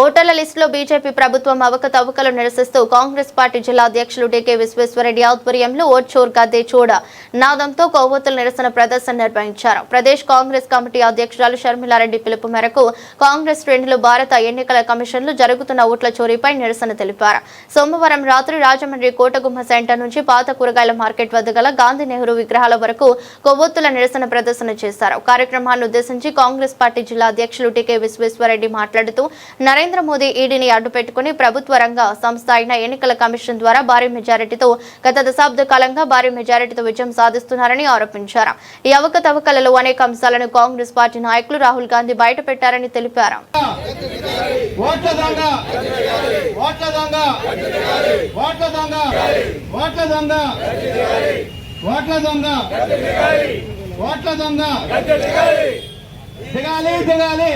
ఓటర్ల లిస్టులో బీజేపీ ప్రభుత్వం అవకతవకలు నిరసిస్తూ కాంగ్రెస్ పార్టీ జిల్లా అధ్యక్షులు డీకే విశ్వేశ్వరరెడ్డి ఆధ్వర్యంలో ఓట్చోర్ గద్దే చూడ నాదంతో కొవ్వొత్తుల నిరసన ప్రదర్శన నిర్వహించారు. ప్రదేశ్ కాంగ్రెస్ కమిటీ అధ్యక్షురాలు షర్మిలారెడ్డి పిలుపు మేరకు కాంగ్రెస్ శ్రేణులు భారత ఎన్నికల కమిషన్లు జరుగుతున్న ఓట్ల చోరీపై నిరసన తెలిపారు. సోమవారం రాత్రి రాజమండ్రి కోటగుమ్మ సెంటర్ నుంచి పాత కూరగాయల మార్కెట్ వద్ద గల గాంధీ నెహ్రూ విగ్రహాల వరకు కొవ్వొత్తుల నిరసన ప్రదర్శన చేశారు. కార్యక్రమాన్ని ఉద్దేశించి కాంగ్రెస్ పార్టీ జిల్లా అధ్యక్షులు టీకే విశ్వేశ్వరరెడ్డి మాట్లాడుతూ నరేంద్ర నరేంద్ర మోదీ ఈడీని అడ్డుపెట్టుకుని ప్రభుత్వ రంగ సంస్థ అయిన ఎన్నికల కమిషన్ ద్వారా భారీ మెజారిటీతో గత దశాబ్ద కాలంగా భారీ మెజారిటీతో విజయం సాధిస్తున్నారని ఆరోపించారు. ఈ అవకతవకలలో అనేక అంశాలను కాంగ్రెస్ పార్టీ నాయకులు రాహుల్ గాంధీ బయటపెట్టారని తెలిపారు. ఓట్ల దొంగ ఓట్ల దొంగ ఓట్ల దొంగ ఓట్ల దొంగ ఓట్ల దొంగ ఓట్ల దొంగ దిగాలి దిగాలి.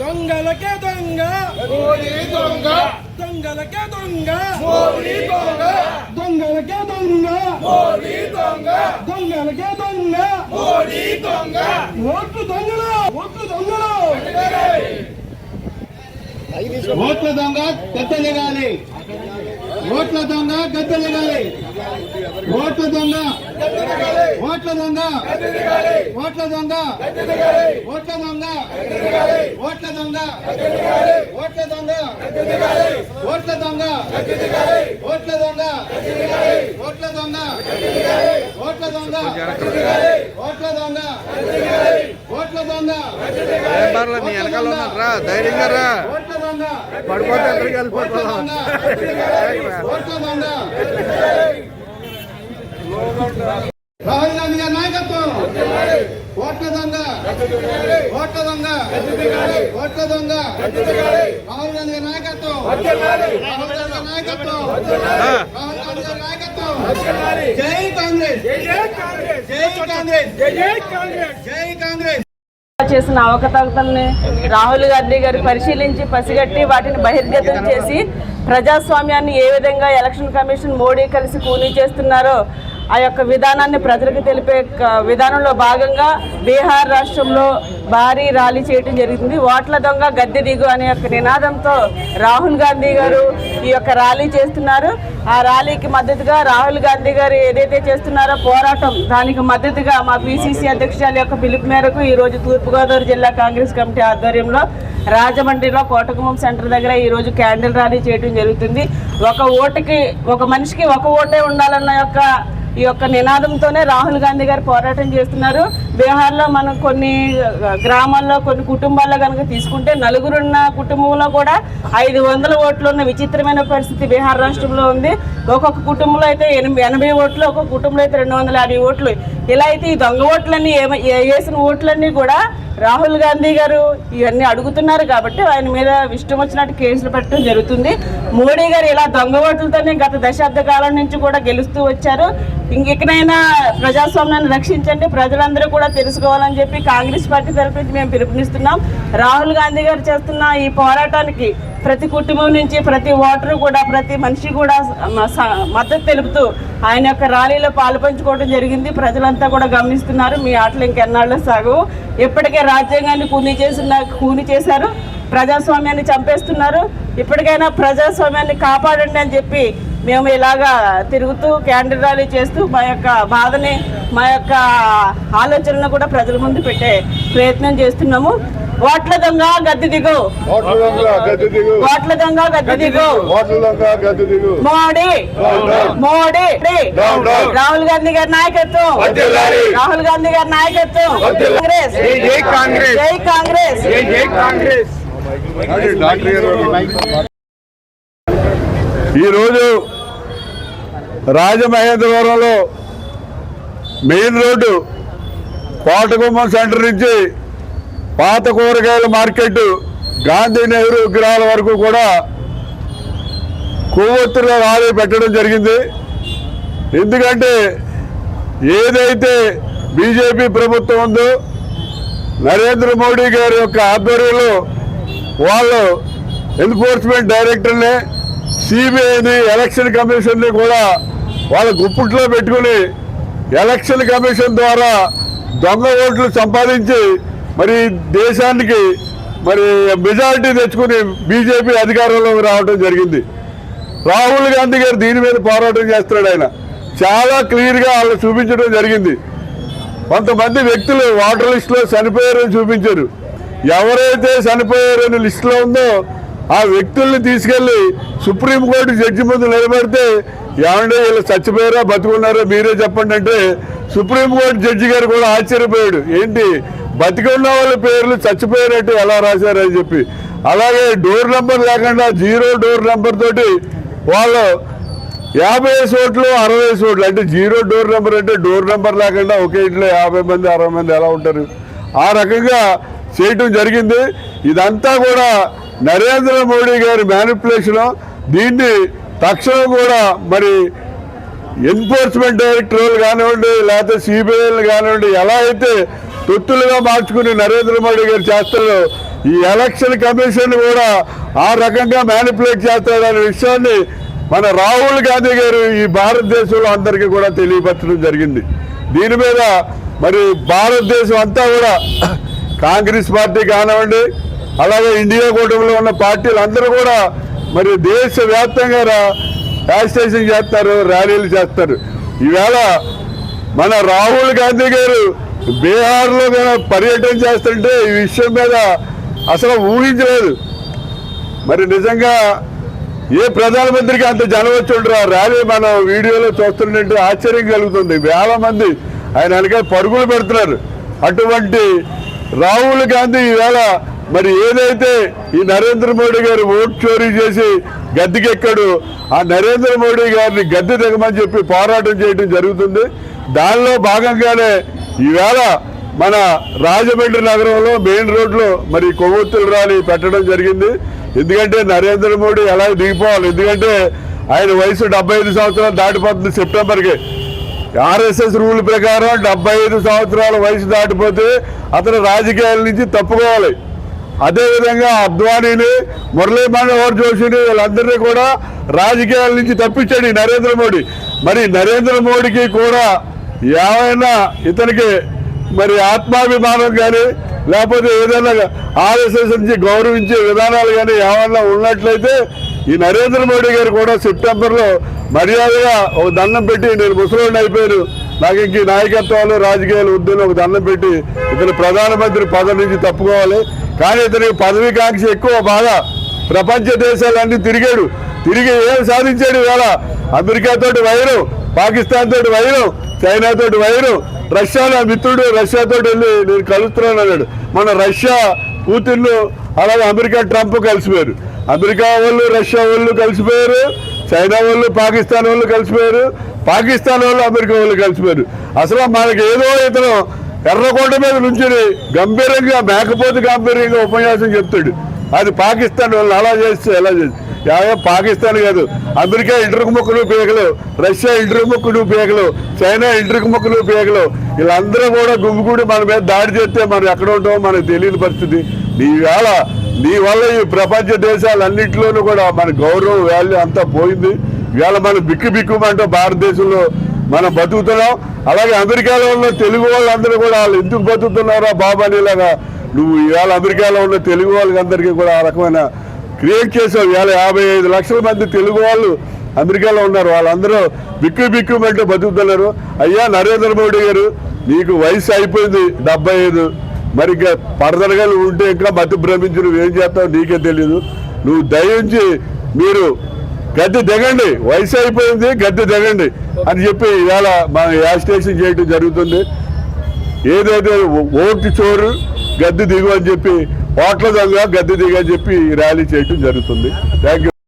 దొంగలకే దొంగ. దొంగ. దొంగలకే దొంగ. దొంగలకే దొంగ. దొంగలకే దొంగ. ఓట్లు దొంగలు ఓట్లు దొంగలు. ఓట్ల దొంగ గద్దె దిగాలి. ఓట్ల దొంగ గద్దె దిగాలి. ఓట్ల దొంగ ఓట్ల దొంగ ఓట్ల దొంగ ఓట్ల దొంగ ఓట్ల దొంగ ఓట్ల దొంగ ఓట్ల దొంగ ఓట్ల దొంగ ఓట్ల దొంగ ఓట్ల దొంగ ఓట్ల దొంగ ఓట్ల దొంగ పర్లేదు నీ వెనకాల ఉన్నారా ధైర్యంగా రా ఓట్ల దొంగ పడిపోతే ఎక్కడికి వెళ్ళిపోతాం ఓట్ల దొంగ రాహుల్ గాంధీ గారి నాయకత్వం. ఓట్ల దొంగ. ఓట్ల దొంగ. ఓట్ల దొంగ. రాహుల్ గాంధీ గారి నాయకత్వం. రాహుల్ గాంధీ గారి నాయకత్వం. రాహుల్ గాంధీ గారి నాయకత్వం. జై కాంగ్రెస్. జై కాంగ్రెస్. జై కాంగ్రెస్. చేసిన అవకతవకల్ని రాహుల్ గాంధీ గారు పరిశీలించి పసిగట్టి వాటిని బహిర్గతం చేసి ప్రజాస్వామ్యాన్ని ఏ విధంగా ఎలక్షన్ కమిషన్ మోడీ కలిసి కూలీ చేస్తున్నారో ఆ యొక్క విధానాన్ని ప్రజలకు తెలిపే విధానంలో భాగంగా బీహార్ రాష్ట్రంలో భారీ ర్యాలీ చేయడం జరిగింది. ఓట్ల దొంగ గద్దె దిగు అనే యొక్క నినాదంతో రాహుల్ గాంధీ గారు ఈ యొక్క ర్యాలీ చేస్తున్నారు. ఆ ర్యాలీకి మద్దతుగా రాహుల్ గాంధీ గారు ఏదైతే చేస్తున్నారో పోరాటం దానికి మద్దతుగా మా పిసిసి అధ్యక్షురాల యొక్క పిలుపు మేరకు ఈరోజు తూర్పుగోదావరి జిల్లా కాంగ్రెస్ కమిటీ ఆధ్వర్యంలో రాజమండ్రిలో కోటకుమం సెంటర్ దగ్గర ఈరోజు క్యాండిల్ ర్యాలీ చేయడం జరుగుతుంది. ఒక ఓటుకి ఒక మనిషికి ఒక ఓటే ఉండాలన్న యొక్క ఈ యొక్క నినాదంతోనే రాహుల్ గాంధీ గారు పోరాటం చేస్తున్నారు. బీహార్లో మనం కొన్ని గ్రామాల్లో కొన్ని కుటుంబాల్లో కనుక తీసుకుంటే నలుగురున్న కుటుంబంలో కూడా ఐదు వందల ఓట్లు ఉన్న విచిత్రమైన పరిస్థితి బీహార్ రాష్ట్రంలో ఉంది. ఒక్కొక్క కుటుంబంలో అయితే ఎనిమిది ఎనభై ఓట్లు ఒక్కొక్క కుటుంబంలో అయితే రెండు వందల యాభై ఓట్లు. ఇలా అయితే ఈ దొంగ ఓట్లన్నీ ఏ- వేసిన ఓట్లన్నీ కూడా రాహుల్ గాంధీ గారు ఇవన్నీ అడుగుతున్నారు కాబట్టి ఆయన మీద ఇష్టం వచ్చినట్టు కేసులు పెట్టడం జరుగుతుంది. మోడీ గారు ఇలా దొంగ ఓట్లతోనే గత దశాబ్ద కాలం నుంచి కూడా గెలుస్తూ వచ్చారు. ఇంకెక్కడైనా ప్రజాస్వామ్యాన్ని రక్షించండి ప్రజలందరూ కూడా తెలుసుకోవాలని చెప్పి కాంగ్రెస్ పార్టీ తరపు నుంచి మేము పిలుపునిస్తున్నాం. రాహుల్ గాంధీ గారు చేస్తున్న ఈ పోరాటానికి ప్రతి కుటుంబం నుంచి ప్రతి ఓటరు కూడా ప్రతి మనిషి కూడా మద్దతు తెలుపుతూ ఆయన యొక్క ర్యాలీలో పాల్పంచుకోవడం జరిగింది. ప్రజలంతా కూడా గమనిస్తున్నారు. మీ ఆటలు ఇంకెన్నాళ్ళు సాగు. ఇప్పటికే రాజ్యాంగాన్ని కూని చేసిన కూని చేశారు. ప్రజాస్వామ్యాన్ని చంపేస్తున్నారు. ఇప్పటికైనా ప్రజాస్వామ్యాన్ని కాపాడండి అని చెప్పి మేము ఇలాగా తిరుగుతూ క్యాండిల్ ర్యాలీ చేస్తూ మా యొక్క బాధని మా యొక్క ఆలోచనను కూడా ప్రజల ముందు పెట్టే ప్రయత్నం చేస్తున్నాము. ఓట్ల దొంగ గద్దె దిగు. ఓట్ల దొంగ గద్దె దిగు. ఓట్ల దొంగ గద్దె దిగు. ఓట్ల దొంగ గద్దె దిగు. మోడీ. మోడీ. రాహుల్ గాంధీ గారి నాయకత్వం. రాహుల్ గాంధీ గారి నాయకత్వం. కాంగ్రెస్. జై కాంగ్రెస్. జై కాంగ్రెస్. జై కాంగ్రెస్. ఈరోజు రాజమహేంద్రవరంలో మెయిన్ రోడ్డు కోటగుమ్మం సెంటర్ నుంచి పాత కూరగాయల మార్కెట్ గాంధీ నెహ్రూ విగ్రహాల వరకు కూడా కొవ్వొత్తుల రాలి పెట్టడం జరిగింది. ఎందుకంటే ఏదైతే బీజేపీ ప్రభుత్వం ఉందో నరేంద్ర మోడీ గారి యొక్క ఆధ్వర్యంలో వాళ్ళు ఎన్ఫోర్స్మెంట్ డైరెక్టర్ని సిబిఐని ఎలక్షన్ కమిషన్ని కూడా వాళ్ళ గుప్పుట్లో పెట్టుకుని ఎలక్షన్ కమిషన్ ద్వారా దొంగ ఓట్లు సంపాదించి మరి దేశానికి మరి మెజారిటీ తెచ్చుకుని బీజేపీ అధికారంలోకి రావడం జరిగింది. రాహుల్ గాంధీ గారు దీని మీద పోరాటం చేస్తున్నాడు ఆయన. చాలా క్లియర్గా వాళ్ళు చూపించడం జరిగింది. కొంతమంది వ్యక్తులు వాటర్ లిస్టులో చనిపోయారని చూపించారు. ఎవరైతే చనిపోయారని లిస్టులో ఉందో ఆ వ్యక్తుల్ని తీసుకెళ్ళి సుప్రీంకోర్టు జడ్జి ముందు నిలబెడితే ఏమంటే వీళ్ళు చచ్చిపోయారా బతుకున్నారా మీరే చెప్పండి అంటే సుప్రీంకోర్టు జడ్జి గారు కూడా ఆశ్చర్యపోయాడు. ఏంటి? బతికి ఉన్న వాళ్ళ పేర్లు చచ్చిపోయినట్టు ఎలా రాశారని చెప్పి. అలాగే డోర్ నెంబర్ లేకుండా జీరో డోర్ నెంబర్ తోటి వాళ్ళు యాభై ఓట్లు అరవై ఓట్లు అంటే జీరో డోర్ నెంబర్ అంటే డోర్ నెంబర్ లేకుండా ఒకే ఇంట్లో యాభై మంది అరవై మంది ఎలా ఉంటారు? ఆ రకంగా చేయటం జరిగింది. ఇదంతా కూడా నరేంద్ర మోడీ గారి మ్యానిపులేషన్ దీన్ని తక్షణం కూడా మరి ఎన్ఫోర్స్మెంట్ డైరెక్టర్లు కానివ్వండి లేకపోతే సిబిఐలు కానివ్వండి ఎలా అయితే తొత్తులుగా మార్చుకుని నరేంద్ర మోడీ గారు చేస్తారు ఈ ఎలక్షన్ కమిషన్ కూడా ఆ రకంగా మేనిపులేట్ చేస్తాడనే విషయాన్ని మన రాహుల్ గాంధీ గారు ఈ భారతదేశంలో అందరికీ కూడా తెలియపరచడం జరిగింది. దీని మీద మరి భారతదేశం అంతా కూడా కాంగ్రెస్ పార్టీ కానివ్వండి అలాగే ఇండియా కూటమిలో ఉన్న పార్టీలు అందరూ కూడా మరి దేశవ్యాప్తంగా యాజిటేషన్ చేస్తారు ర్యాలీలు చేస్తారు. ఈవేళ మన రాహుల్ గాంధీ గారు బీహార్లో మేము పర్యటన చేస్తుంటే ఈ విషయం మీద అసలు ఊహించలేదు. మరి నిజంగా ఏ ప్రధానమంత్రికి అంత జనం వచ్చి ఉండరు. ర్యాలీ మనం వీడియోలో చూస్తుంటే ఆశ్చర్యం కలుగుతుంది. వేల మంది ఆయన వెనక పరుగులు పెడుతున్నారు. అటువంటి రాహుల్ గాంధీ ఈవేళ మరి ఏదైతే ఈ నరేంద్ర మోడీ గారు ఓట్ చోరీ చేసి గద్దెకెక్కాడు ఆ నరేంద్ర మోడీ గారిని గద్దె దిగమని చెప్పి పోరాటం చేయడం జరుగుతుంది. దానిలో భాగంగానే ఈవేళ మన రాజమండ్రి నగరంలో మెయిన్ రోడ్లో మరి కొవ్వొత్తులు రాని పెట్టడం జరిగింది. ఎందుకంటే నరేంద్ర మోడీ ఎలా దిగిపోవాలి? ఎందుకంటే ఆయన వయసు డెబ్బై ఐదు సంవత్సరాలు దాటిపోతుంది సెప్టెంబర్కి. ఆర్ఎస్ఎస్ రూల్ ప్రకారం డెబ్బై ఐదు సంవత్సరాల వయసు దాటిపోతే అతను రాజకీయాల నుంచి తప్పుకోవాలి. అదేవిధంగా అద్వానీని మురళీ మనోహర్ జోషిని వీళ్ళందరినీ కూడా రాజకీయాల నుంచి తప్పించాడు నరేంద్ర మోడీ. మరి నరేంద్ర మోడీకి కూడా ఏమైనా ఇతనికి మరి ఆత్మాభిమానం కానీ లేకపోతే ఏదైనా ఆలోచించి గౌరవించే విధానాలు కానీ ఏమన్నా ఉన్నట్లయితే ఈ నరేంద్ర మోడీ గారు కూడా సెప్టెంబర్లో మర్యాదగా ఒక దండం పెట్టి నేను ముసలోడిని అయిపోయాను. నాకు ఇంక ఈ నాయకత్వాలు రాజకీయాలు వద్దని ఒక దండం పెట్టి ఇతను ప్రధానమంత్రి పదవి నుంచి తప్పుకోవాలి. కానీ ఇతనికి పదవికాంక్ష ఎక్కువ బాగా ప్రపంచ దేశాలన్నీ తిరిగాడు. తిరిగి ఏం సాధించాడు ఇవాళ? అమెరికాతోటి వైరం పాకిస్తాన్ తోటి వైరం. చైనాతో వైరు రష్యా నా మిత్రుడు రష్యాతో వెళ్ళి నేను కలుస్తున్నాను అన్నాడు. మన రష్యా పుతిన్ అలాగే అమెరికా ట్రంప్ కలిసిపోయారు. అమెరికా వాళ్ళు రష్యా వాళ్ళు కలిసిపోయారు. చైనా వాళ్ళు పాకిస్తాన్ వాళ్ళు కలిసిపోయారు. పాకిస్తాన్ వాళ్ళు అమెరికా వాళ్ళు కలిసిపోయారు. అసలు మనకి ఏదో ఇతను ఎర్రకోట మీద నుంచి గంభీరంగా మేకపోతే గంభీరంగా ఉపన్యాసం చెప్తాడు. అది పాకిస్తాన్ వాళ్ళు అలా చేస్తే ఎలా చేస్తే యావే పాకిస్తాన్ కాదు. అమెరికా ఇంటర్కు ముక్కలు పీకలు రష్యా ఇంటర్కు ముక్కలు పీకలు చైనా ఇంటర్కు ముక్కలు పీకలు వీళ్ళందరూ కూడా గుమ్మికూడి మన మీద దాడి చేస్తే మనం ఎక్కడ ఉంటామో మనకు తెలియని పరిస్థితి. నీ వేళ నీ వల్ల ఈ ప్రపంచ దేశాలన్నింటిలోనూ కూడా మన గౌరవం వాల్యూ అంతా పోయింది. ఇవాళ మనం బిక్కు బిక్కుమంటూ భారతదేశంలో మనం బతుకుతున్నాం. అలాగే అమెరికాలో ఉన్న తెలుగు వాళ్ళందరూ కూడా వాళ్ళు ఎందుకు బతుకుతున్నారా బాబు అనేలాగా నువ్వు ఇవాళ అమెరికాలో ఉన్న తెలుగు వాళ్ళందరికీ కూడా ఆ రకమైన క్రియేట్ చేసావు ఇవాళ యాభై ఐదు లక్షల మంది తెలుగు వాళ్ళు అమెరికాలో ఉన్నారు. వాళ్ళందరూ బిక్కు బిక్కుమంటూ బతుకుతున్నారు. అయ్యా నరేంద్ర మోడీ గారు నీకు వయసు అయిపోయింది డెబ్బై ఐదు. మరి ఇంకా పడదరగా నువ్వు ఉంటే ఇంకా మతి భ్రమించి నువ్వేం చేస్తావు నీకే తెలియదు నువ్వు దయించి మీరు గద్దె దిగండి వయసు అయిపోయింది గద్దె దిగండి అని చెప్పి ఇవాళ మన యాజిటేషన్ చేయడం జరుగుతుంది. ఏదైతే ఓటు చోరు గద్దె దిగు అని చెప్పి ఓట్ల దొంగ గద్దె దిగా చెప్పి ర్యాలీ చేయడం జరుగుతుంది. Thank you